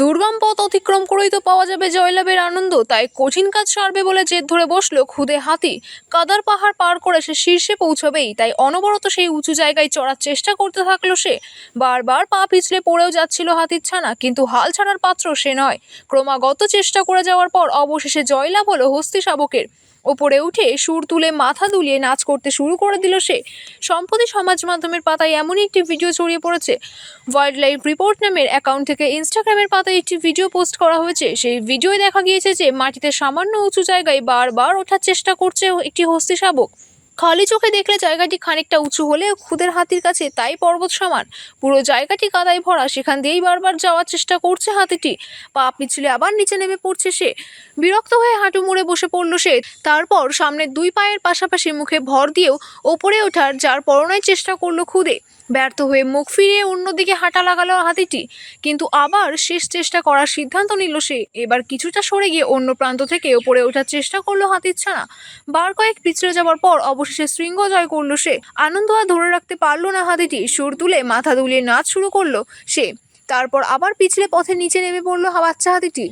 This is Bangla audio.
দুর্গম পথ অতিক্রম করেই তো পাওয়া যাবে জয়লাভের আনন্দ, তাই কঠিন কাজ সারবে বলে জেদ ধরে বসল খুদে হাতি। কাদার পাহাড় পার করে সে শীর্ষে পৌঁছবেই, তাই অনবরত সেই উঁচু জায়গায় চড়ার চেষ্টা করতে থাকল সে। বারবার পা পিছলে পড়েও যাচ্ছিল হাতির ছানা, কিন্তু হাল ছাড়ার পাত্র সে নয়। ক্রমাগত চেষ্টা করে যাওয়ার পর অবশেষে জয়লাভ হলো হস্তি শাবকের। ওপরে উঠে সুর তুলে মাথা দুলিয়ে নাচ করতে শুরু করে দিল সে। সম্প্রতি সমাজ মাধ্যমের পাতায় এমনই একটি ভিডিও ছড়িয়ে পড়েছে। ওয়াইল্ড লাইফ রিপোর্ট নামের অ্যাকাউন্ট থেকে ইনস্টাগ্রামের পাতায় একটি ভিডিও পোস্ট করা হয়েছে। সেই ভিডিওয় দেখা গিয়েছে যে মাটিতে সামান্য উঁচু জায়গায় বারবার ওঠার চেষ্টা করছে একটি হস্তি শাবক। খালি চোখে দেখলে জায়গাটি খানিকটা উঁচু হলেও খুদের হাতির কাছে তাই পর্বত সমান। পুরো জায়গাটি কাদায় ভরা, সেখান দিয়েই বারবার যাওয়ার চেষ্টা করছে হাতিটি। পা পিছলে আবার নিচে নেমে পড়ছে সে। বিরক্ত হয়ে হাঁটু মুড়ে বসে পড়ল সে। তারপর সামনের দুই পায়ের পাশাপাশি মুখে ভর দিয়েও ওপরে ওঠার যার পরনায় চেষ্টা করল খুদে। ব্যর্থ হয়ে মুখ ফিরিয়ে অন্যদিকে হাঁটা লাগালো হাতিটি। কিন্তু আবার শেষ চেষ্টা করার সিদ্ধান্ত নিল সে। এবার কিছুটা সরে গিয়ে অন্য প্রান্ত থেকে ওপরে ওঠার চেষ্টা করল হাতির ছানা। বার কয়েক পিছড়ে যাওয়ার পর অবশেষে শৃঙ্গ জয় করল সে। আনন্দ আর ধরে রাখতে পারল না হাতিটি। সুর তুলে মাথা দুলিয়ে নাচ শুরু করল সে। তারপর আবার পিছলে পথে নিচে নেমে পড়ল বাচ্চা হাতিটি।